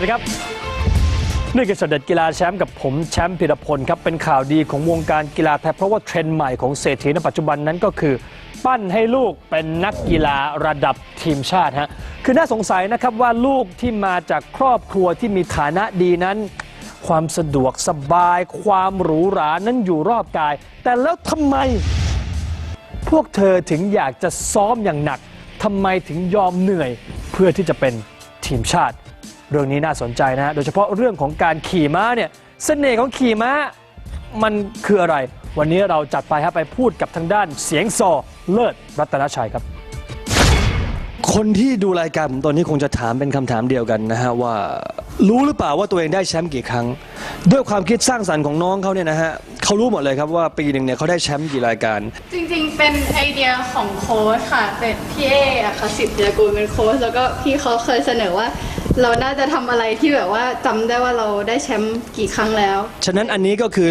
วัสดีครับนี่คือสเด็จกีฬาแชมป์กับผมแชมป์พิรพลครับเป็นข่าวดีของวงการกีฬาไทยเพราะว่าเทรนด์ใหม่ของเศรษฐีในปัจจุบันนั้นก็คือ ปั้นให้ลูกเป็นนักกีฬาระดับทีมชาติฮะคือน่าสงสัยนะครับว่าลูกที่มาจากครอบครัวที่มีฐานะดีนั้น ความสะดวกสบาย ความหรูหรานั้นอยู่รอบกาย แต่แล้วทำไม พวกเธอถึงอยากจะซ้อมอย่างหนักทำไมถึงยอมเหนื่อยเพื่อที่จะเป็นทีมชาติ เรื่องนี้น่าสนใจนะฮะ โดยเฉพาะเรื่องของการขี่ม้าเนี่ยเสน่ห์ของขี่ม้ามันคืออะไร วันนี้เราจัดไปครับไปพูดกับทางด้านเสียงซอเลิศรัตนชัยครับ คนที่ดูรายการผมตอนนี้คงจะถามเป็นคำถามเดียวกันนะฮะว่า รู้หรือเปล่าว่าตัวเองได้แชมป์กี่ครั้ง ด้วยความคิดสร้างสรรค์ของน้องเขาเนี่ยนะฮะเขารู้หมดเลยครับว่าปีหนึ่งเนี่ยเขาได้แชมป์กี่รายการ จริงๆ เป็นไอเดียของโค้ชค่ะ เป็นพี่เออะค่ะสิทธิ์เจรกูลเป็นโค้ชแล้วก็พี่เขาเคยเสนอว่า เราน่าจะทำอะไรที่แบบว่าจำได้ว่าเราได้แชมป์กี่ครั้งแล้ว ฉะนั้นอันนี้ก็คือ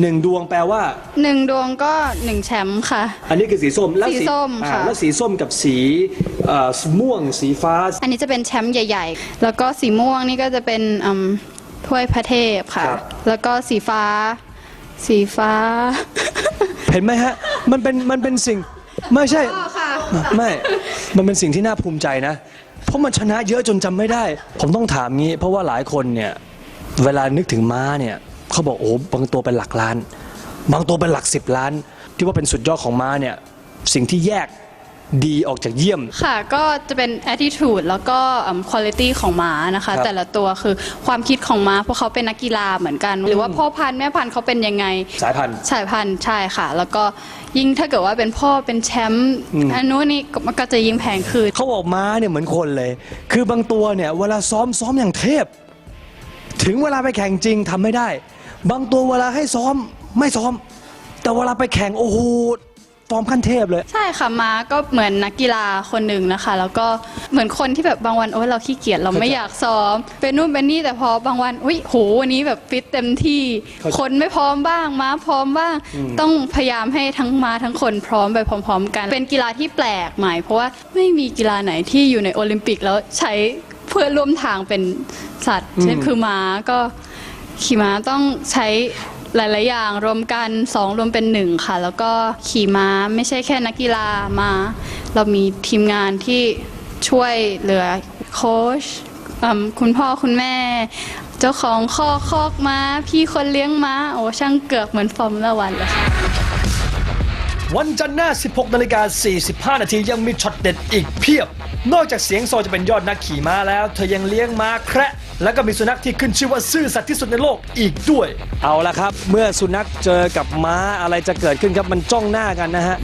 หนึ่งดวงแปลว่า หนึ่งดวงก็หนึ่งแชมป์ค่ะ อันนี้คือสีส้มแล้วสีส้มอ่าค่ะแล้วสีส้มกับสีเอ่อม่วงสีฟ้า อันนี้จะเป็นแชมป์ใหญ่ ๆ แล้วก็สีม่วงนี่ก็จะเป็นอืมถ้วยพระเทพค่ะ ครับ แล้วก็สีฟ้า สีฟ้าเห็นไหมฮะ มันเป็นมันเป็นสิ่งไม่ใช่ ค่ะ ไม่ มันเป็นสิ่งที่น่าภูมิใจนะ เพราะมันชนะเยอะจนจำไม่ได้ ผมต้องถามงี้ เพราะว่าหลายคนเนี่ยเวลานึกถึงม้าเนี่ยเขาบอกโอ้โหบางตัวเป็นหลักล้าน บางตัวเป็นหลักสิบล้าน ที่ว่าเป็นสุดยอดของม้าเนี่ยสิ่งที่แยก ดีออกจากเยี่ยม ค่ะก็จะเป็น attitude แล้วก็อืม quality ของม้านะคะ ครับแต่ละตัวคือความคิดของม้าเพราะเขาเป็นนักกีฬาเหมือนกัน หรือว่าพ่อพันธุ์แม่พันธุ์เขาเป็นยังไงสายพันธุ์สายพันธุ์ใช่ค่ะ แล้วก็ยิ่งถ้าเกิดว่าเป็นพ่อเป็นแชมป์อันนู้นนี่ก็มันก็จะยิ่งแพงขึ้น เขาบอกม้าเนี่ยเหมือนคนเลย คือบางตัวเนี่ยเวลาซ้อมซ้อมอย่างเทพ ถึงเวลาไปแข่งจริงทำไม่ได้ บางตัวเวลาให้ซ้อมไม่ซ้อม แต่เวลาไปแข่งโอ้โห ฟอร์มขั้นเทพเลย ใช่ค่ะม้าก็เหมือนนักกีฬาคนหนึ่งนะคะ แล้วก็เหมือนคนที่แบบบางวันโอ้ยเราขี้เกียจเราไม่อยากซ้อม เป็นนู่นเป็นนี่แต่พอบางวันอุ้ยโหวันนี้แบบฟิตเต็มที่เข้าใจคนไม่พร้อมบ้างม้าพร้อมบ้าง ต้องพยายามให้ทั้งม้าทั้งคนพร้อมไปพร้อม ๆ กัน เป็นกีฬาที่แปลกใหม่เพราะว่าไม่มีกีฬาไหนที่อยู่ในโอลิมปิกแล้วใช้เพื่อนร่วมทางเป็นสัตว์เช่นคือม้าก็ขี่ม้าต้องใช้ หลาย ๆ อย่างรวมกันสองรวมเป็นหนึ่งค่ะ แล้วก็ขี่ม้าไม่ใช่แค่นักกีฬามา เรามีทีมงานที่ช่วยเหลือโค้ชคุณพ่อคุณแม่ เจ้าของข้อกคอกม้า พี่คนเลี้ยงม้า โอ้ช่างเกือกเหมือนฟอร์มละวันเลยวันจันทร์หน้า 16นาฬิกา45 นาทียังมีช็อตเด็ดอีกเพียบ นอกจากเสียงโซจะเป็นยอดนักขี่ม้าแล้ว เธอยังเลี้ยงม้าแคระ แล้วก็มีสุนัขที่ขึ้นชื่อว่าซื่อสัตย์ที่สุดในโลกอีกด้วย เอาละครับ เมื่อสุนัขเจอกับม้าอะไรจะเกิดขึ้นครับมันจ้องหน้ากันนะฮะ